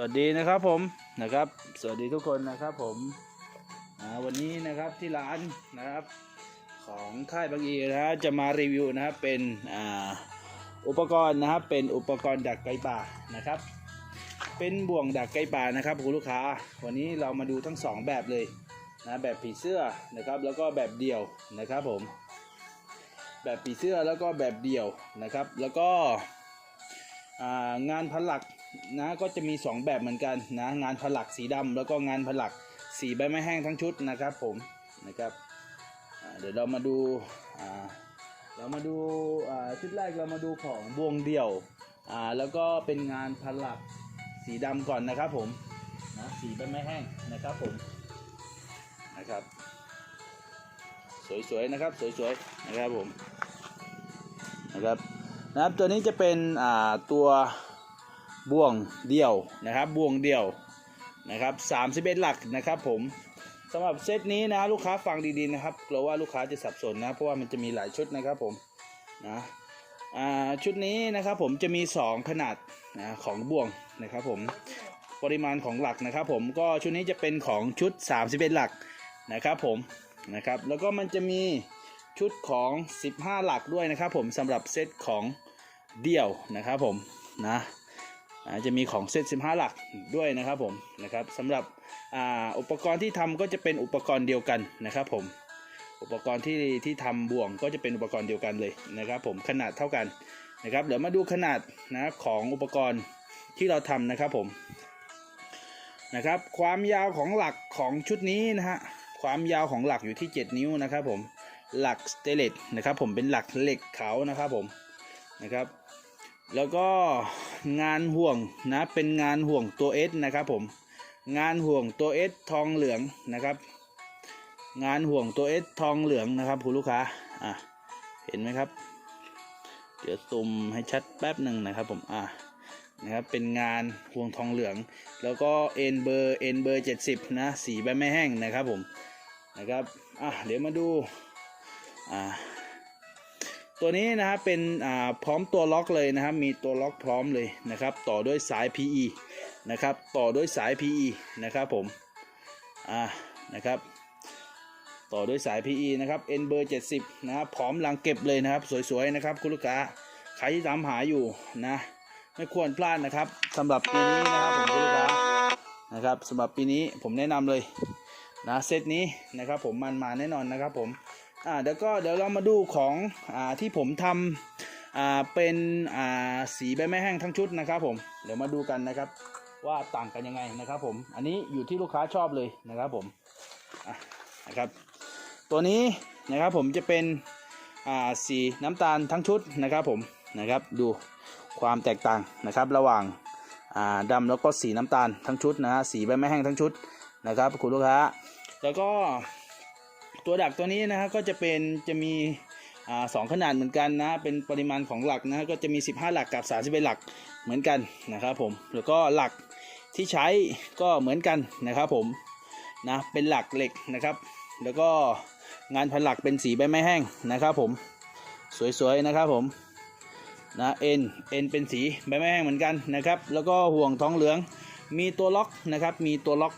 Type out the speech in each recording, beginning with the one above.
สวัสดีนะครับผมนะครับ สวัสดีทุกคนนะครับผมวันนี้นะครับที่ร้านนะครับของค่ายบางอีนะฮะจะมารีวิวนะครับเป็นอ,อุปกรณ์นะครับเป็นอุปกรณ์ดักไก่ป่านะครับ เป็นบ่วงดักไก่ป่านะครับคุณลูกค้า วันนี้เรามาดูทั้งสองแบบเลยนะแบบผีเสื้อนะครับแล้วก็แบบเดี่ยวนะครับผม แบบผีเสื้อแล้วก็แบบเดี่ยวนะครับ แล้วก็งานผลัก นะก็จะมี 2 แบบเหมือนกันนะงานผลักสีดำแล้วก็งานผลักสีใบไม้แห้งทั้งชุดนะครับผมนะครับเดี๋ยวเรามาดูเรามาดูชุดแรกเรามาดูของบวงเดี่ยวอ่าแล้วก็เป็นงานผลักสีดำก่อนนะครับผมนะสีใบไม้แห้งนะครับผมนะครับ สวยๆนะครับสวยๆนะครับผมนะครับนะครับตัวนี้จะเป็นอ่าตัว บ่วงเดี่ยวนะครับบ่วงเดี่ยวนะครับ31หลักนะครับผมสำหรับเซตนี้นะลูกค้าฟังดีๆนะครับกลัวว่าลูกค้าจะสับสนนะเพราะว่ามันจะมีหลายชุดนะครับผมนะชุดนี้นะครับผมจะมี 2 ขนาดนะของบ่วงนะครับผมปริมาณของหลักนะครับผมก็ชุดนี้จะเป็นของชุด 31 หลักนะครับผมนะครับแล้วก็มันจะมีชุดของ 15 หลักด้วยนะครับผมสำหรับเซตของเดี่ยวนะครับผมนะ จะมีของเซต15 หลักด้วยนะครับผมนะครับสำหรับออุปกรณ์ที่ทำก็จะเป็นอุปกรณ์เดียวกันนะครับผมอุปกรณ์ที่ที่ทำบ่วงก็จะเป็นอุปกรณ์เดียวกันเลยนะครับผมขนาดเท่ากันนะครับเดี๋ยวมาดูขนาดนะของอุปกรณ์ที่เราทำนะครับผมนะครับความยาวของหลักของชุดนี้นะฮะความยาวของหลักอยู่ที่ 7 นิ้วนะครับผมหลักสเตเลตนะครับผมเป็นหลักเหล็กเขานะครับผมนะครับ แล้วก็ งานห่วงนะเป็นงานห่วงตัวเอสนะครับผมงานห่วงตัวเอสทองเหลืองนะครับ งานห่วงตัวเอสทองเหลืองนะครับคุณลูกค้าอะเห็นไหมครับ เดี๋ยวซูมให้ชัดแป๊บหนึ่งนะครับผมอะนะครับเป็นงานห่วงทองเหลือง แล้วก็เอ็นเบอร์เอ็นเบอร์เจ็ดสิบนะสีใบไม้แห้งนะครับผมนะครับอะเดี๋ยวมาดูอ่า ตัวนี้นะครับเป็นพร้อมตัวล็อกเลยนะครับ มีตัวล็อกพร้อมเลยนะครับ ต่อด้วยสาย PE นะครับ ต่อด้วยสาย PE นะครับผมอ่านะครับต่อด้วยสาย PE นะครับ N เบอร์70 นะครับพร้อมลังเก็บเลยนะครับ สวยๆนะครับคุณลูกค้าใครที่ตามหาอยู่นะ ไม่ควรพลาดนะครับสำหรับปีนี้นะครับผมคุณลูกค้านะครับสำหรับปีนี้ผมแนะนำเลยนะเซตนี้นะครับผมมันมาแน่นอนนะครับผม อ่าเดี๋ยวก็เดี๋ยวเรามาดูของอ่าที่ผมทำอ่าเป็นอ่าสีใบไม้แห้งทั้งชุดนะครับผมเดี๋ยวมาดูกันนะครับว่าต่างกันยังไงนะครับผมอันนี้อยู่ที่ลูกค้าชอบเลยนะครับผมนะครับ ตัวนี้นะครับผมจะเป็นอ่าสีน้ำตาลทั้งชุดนะครับผมนะครับดูความแตกต่างนะครับระหว่างอ่าดำแล้วก็สีน้ำตาลทั้งชุดนะฮะสีใบไม้แห้งทั้งชุดนะครับคุณลูกค้า แล้วก็ ตัวดักตัวนี้นะฮะก็จะเป็นจะมีสองขนาดเหมือนกันนะเป็นปริมาณของหลักนะก็จะมี 15 หลักกับ 31 หลักเหมือนกันนะครับผมแล้วก็หลักที่ใช้ก็เหมือนกันนะครับผมนะเป็นหลักเหล็กนะครับ แล้วก็งานพันหลักเป็นสีใบไม้แห้งนะครับผมสวยๆนะครับผมนะเอ็นเอ็นเป็นสีใบไม้แห้งเหมือนกันนะครับ แล้วก็ห่วงท้องเหลืองมีตัวล็อกนะครับ มีตัวล็อก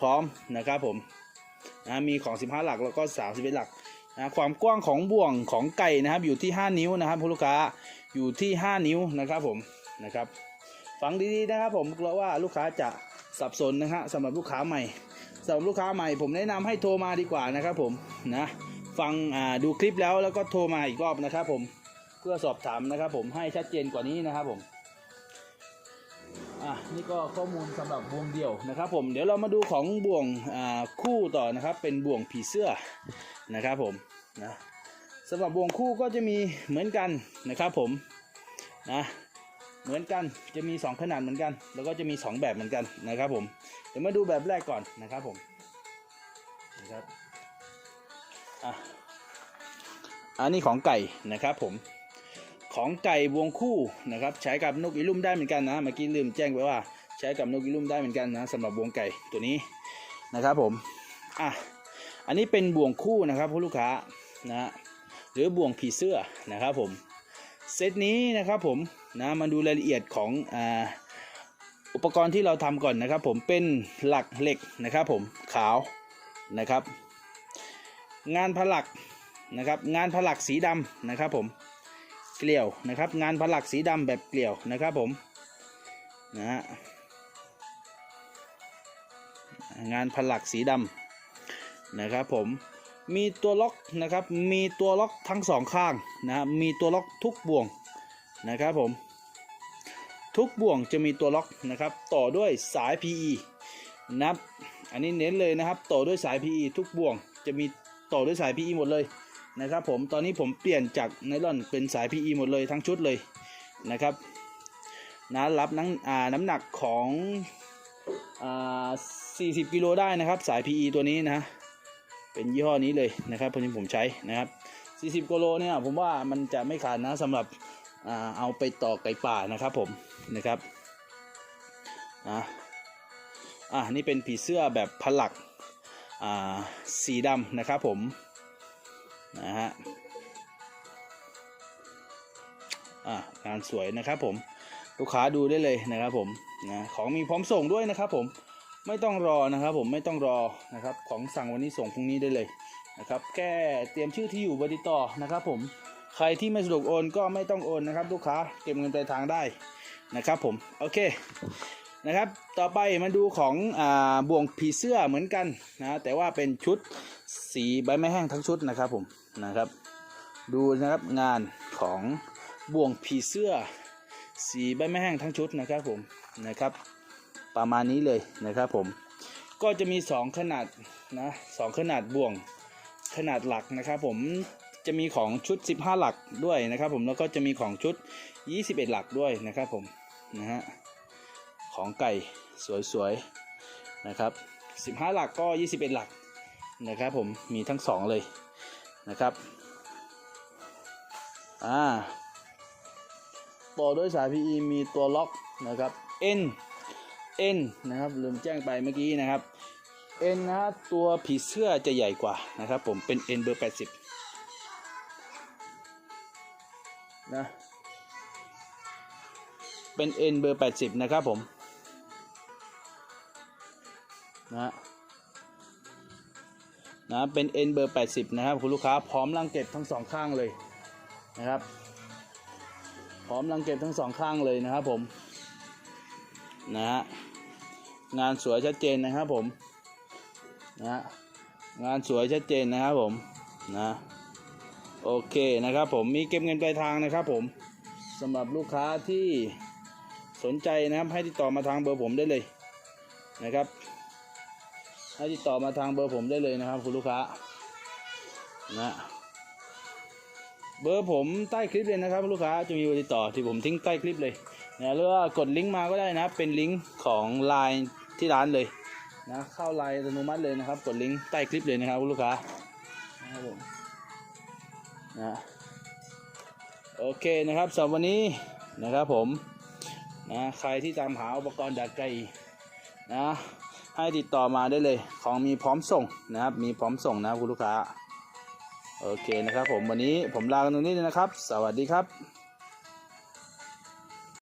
พร้อมนะครับผม นะมีของ 15 หลักแล้วก็31หลักนะความกว้างของบ่วงของไก่นะครับอยู่ที่ 5 นิ้วนะครับคุณลูกค้าอยู่ที่ 5 นิ้วนะครับผมนะครับฟังดีๆนะครับผมกลัวว่าลูกค้าจะสับสนนะฮะสำหรับลูกค้าใหม่สำหรับลูกค้าใหม่ ผมแนะนำให้โทรมาดีกว่านะครับผมนะฟังดูคลิปแล้วแล้วก็โทรมาอีกรอบนะครับผมเพื่อสอบถามนะครับผมให้ชัดเจนกว่านี้นะครับผม อะนี่ก็ข้อมูลสำหรับบ่วงเดี่ยวนะครับ ผมเดี๋ยวเรามาดูของบ่วงอ่าคู่ต่อนะครับ เป็นบ่วงผีเสื้อนะครับผมนะสำหรับบ่วงคู่ก็จะมีเหมือนกันนะครับผมนะเหมือนกันจะมี 2 ขนาดเหมือนกัน แล้วก็จะมี 2 แบบเหมือนกันนะครับผมเดี๋ยวมาดูแบบแรกก่อนนะครับผมนะครับอะอันนี้ของไก่นะครับผม ของไก่วงคู่นะครับใช้กับนกอีลุ่มได้เหมือนกันนะเมื่อกี้ลืมแจ้งไปว่า ใช้กับนกอีลุ่มได้เหมือนกันนะสำหรับวงไก่ตัวนี้นะครับผมอะอันนี้เป็นบ่วงคู่นะครับผู้ลูกค้านะหรือบ่วงผีเสื้อนะครับผมเซตนี้นะครับผมนะมาดูรายละเอียดของอ่าอุปกรณ์ที่เราทำก่อนนะครับ ผมเป็นหลักเหล็กนะครับผมขาวนะครับ งานผลักนะครับ งานผลักสีดำนะครับผม เกลียวนะครับ งานผลักสีดำแบบเกลียวนะครับผมนะฮะงานผลักสีดำนะครับผมมีตัวล็อกนะครับมีตัวล็อกทั้งสองข้างนะฮะมีตัวล็อกทุกบ่วงนะครับผมทุกบ่วงจะมีตัวล็อกนะครับต่อด้วยสาย PE นะครับอันนี้เน้นเลยนะครับต่อด้วยสาย PE ทุกบ่วงจะมีต่อด้วยสาย PE หมดเลย นะครับผมตอนนี้ผมเปลี่ยนจากไนลอนเป็นสาย PE หมดเลยทั้งชุดเลยนะครับนะรับน้ำอ่าน้ำหนักของอ่า40กิโลได้นะครับสาย PE ตัวนี้นะเป็นยี่ห้อนี้เลยนะครับพอดีผมใช้นะครับ 40กิโลเนี่ยผมว่ามันจะไม่ขาดนะสำหรับอ่าเอาไปต่อไก่ป่านะครับผมนะครับอะอะนี่เป็นผีเสื้อแบบผลักอ่าสีดำนะครับผม นะฮะอะงานสวยนะครับผมลูกค้าดูได้เลยนะครับผมนะของมีพร้อมส่งด้วยนะครับผมไม่ต้องรอนะครับผมไม่ต้องรอนะครับของสั่งวันนี้ส่งพรุ่งนี้ได้เลยนะครับแค่เตรียมชื่อที่อยู่เบอร์ติดต่อนะครับผมใครที่ไม่สะดวกโอนก็ไม่ต้องโอนนะครับ ลูกค้าเก็บเงินปลายทางได้นะครับผมโอเคนะครับต่อไปมาดูของอ่าบ่วงผีเสื้อเหมือนกันนะแต่ว่าเป็นชุดสีใบไม้แห้งทั้งชุดนะครับผม นะครับ ดูนะครับงานของบ่วงผีเสื้อ สีใบไม้แห้งทั้งชุดนะครับผมนะครับ ประมาณนี้เลยนะครับผมก็จะมี 2 ขนาดนะสองขนาดบ่วงขนาดหลักนะครับผมจะมีของชุด 15 หลักด้วยนะครับผมแล้วก็จะมีของชุด 21 หลักด้วยนะครับผมนะฮะของไก่สวยๆนะครับ 15 หลักก็ 21 หลักนะครับผมมีทั้ง 2 เลย นะครับอ่าต่อด้วยสาย PE มีตัวล็อกนะครับ N N นะครับลืมแจ้งไปเมื่อกี้นะครับ N นะตัวผีเสื้อจะใหญ่กว่านะครับ ผมเป็น N เบอร์ 80นะเป็น N เบอร์ 80 นะครับผมนะ นะเป็น N เบอร์ 80 นะครับ คุณลูกค้าพร้อมรังเก็บทั้งสองข้างเลยนะครับ พร้อมรังเก็บทั้งสองข้างเลยนะครับผมนะฮะงานสวยชัดเจนนะครับผมนะฮะงานสวยชัดเจนนะครับผมนะโอเคนะครับผมมีเก็บเงินปลายทางนะครับผมสำหรับลูกค้าที่สนใจนะครับให้ติดต่อมาทางเบอร์ผมได้เลยนะครับ ให้ติดต่อมาทางเบอร์ผมได้เลยนะครับ คุณลูกค้านะเบอร์ผมใต้คลิปเลยนะครับลูกค้าจะมีเบอร์ติดต่อที่ผมทิ้งใต้คลิปเลยนะหรือว่ากดลิงก์มาก็ได้นะเป็นลิงก์ของไลน์ที่ร้านเลยนะเข้าไลน์อัตโนมัติเลยนะครับ กดลิงก์ใต้คลิปเลยนะครับคุณลูกค้านะครับผมนะโอเคนะครับสำหรับวันนี้นะครับผมนะใครที่ตามหาอุปกรณ์ดักไก่นะ ให้ติดต่อมาได้เลย ของมีพร้อมส่งนะครับ มีพร้อมส่งนะคุณลูกค้า โอเคนะครับผมวันนี้ผมลากันตรงนี้เลยนะครับ สวัสดีครับ